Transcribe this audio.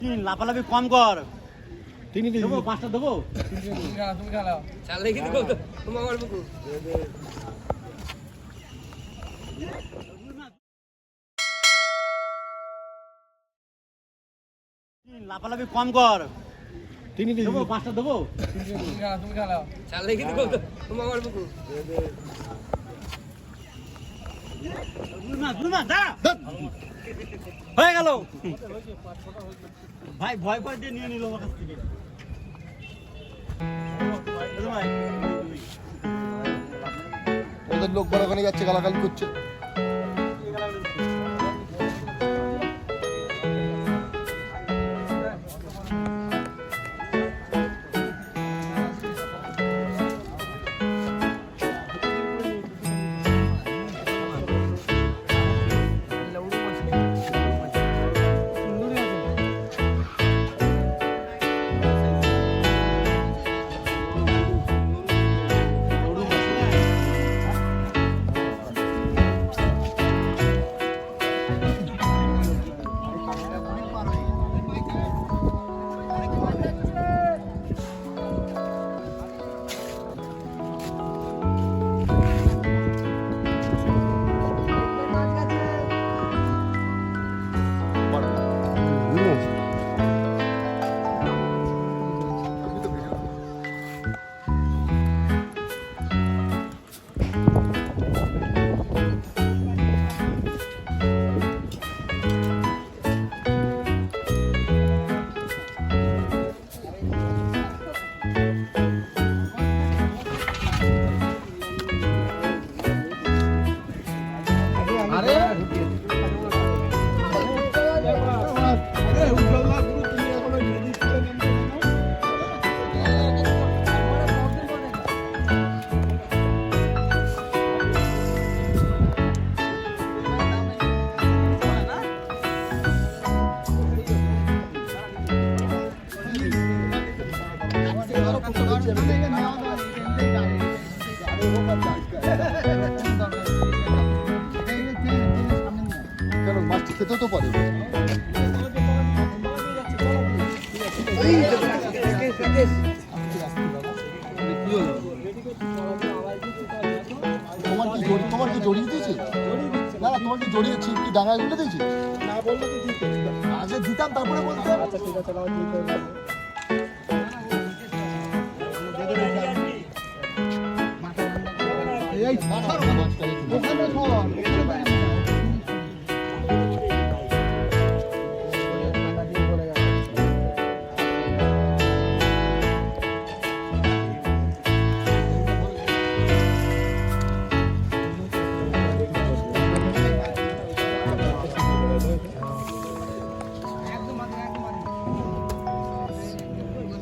কি লাফালাফি কম কর। তিনি দেবো পাঁচটা দেবো? চালে কিন্তু কত তোমার গল্প কো কি লাফালাফি কম কর। তিনি দেবো পাঁচটা দেবো? চালে কিন্তু কত তোমার গল্প কো না না যা ভাই ভয় ভয় দিয়ে নিয়ে নিল থেকে। ওদের লোক বড় ওখানে যাচ্ছে গালাগালি করছে। কেন মাছটি খেতেও তো পারে তোমার কি জড়ি তোমার কি জড়িয়ে দিয়েছে না না তোমার কি জড়িয়েছি কি ডাঙায় তুলে দিয়েছি না বললে আগে দিতাম তারপরে বলতে আচ্ছা ঠিক আছে 我かる错な？僕もも。